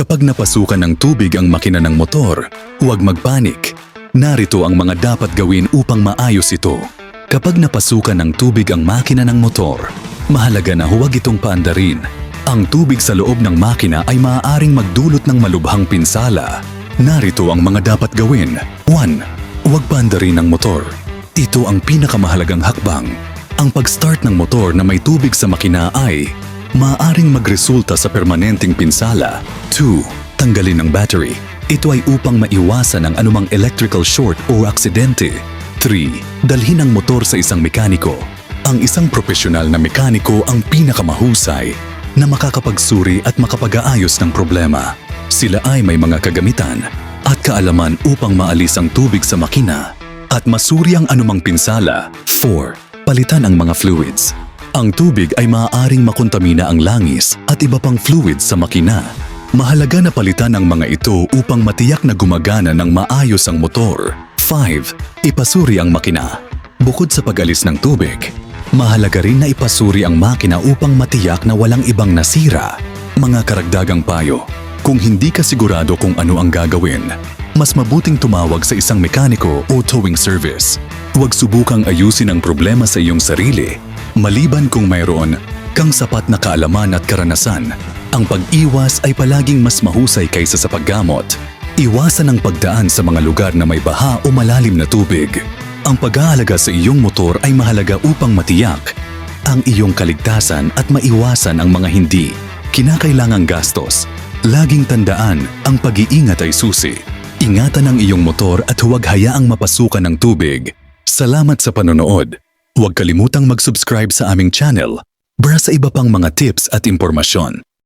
Kapag napasukan ng tubig ang makina ng motor, huwag magpanik. Narito ang mga dapat gawin upang maayos ito. Kapag napasukan ng tubig ang makina ng motor, mahalaga na huwag itong paandarin. Ang tubig sa loob ng makina ay maaaring magdulot ng malubhang pinsala. Narito ang mga dapat gawin. 1. Huwag paandarin ang motor. Ito ang pinakamahalagang hakbang. Ang pag-start ng motor na may tubig sa makina ay maaaring magresulta sa permanenteng pinsala. 2. Tanggalin ang battery. Ito ay upang maiwasan ang anumang electrical short o aksidente. 3. Dalhin ang motor sa isang mekaniko. Ang isang profesional na mekaniko ang pinakamahusay na makakapagsuri at makapag-aayos ng problema. Sila ay may mga kagamitan at kaalaman upang maalis ang tubig sa makina at masuri ang anumang pinsala. 4. Palitan ang mga fluids. Ang tubig ay maaaring makontamina ang langis at iba pang fluids sa makina. Mahalaga na palitan ang mga ito upang matiyak na gumagana ng maayos ang motor. 5. Ipasuri ang makina. Bukod sa pag-alis ng tubig, mahalaga rin na ipasuri ang makina upang matiyak na walang ibang nasira. Mga karagdagang payo, kung hindi ka sigurado kung ano ang gagawin, mas mabuting tumawag sa isang mekaniko o towing service. Huwag subukang ayusin ang problema sa iyong sarili, maliban kung mayroon kang sapat na kaalaman at karanasan. Ang pag-iwas ay palaging mas mahusay kaysa sa paggamot. Iwasan ang pagdaan sa mga lugar na may baha o malalim na tubig. Ang pag-aalaga sa iyong motor ay mahalaga upang matiyak ang iyong kaligtasan at maiwasan ang mga hindi kinakailangang gastos. Laging tandaan, ang pag-iingat ay susi. Ingatan ang iyong motor at huwag hayaang mapasukan ng tubig. Salamat sa panonood. Huwag kalimutang mag-subscribe sa aming channel para sa iba pang mga tips at impormasyon.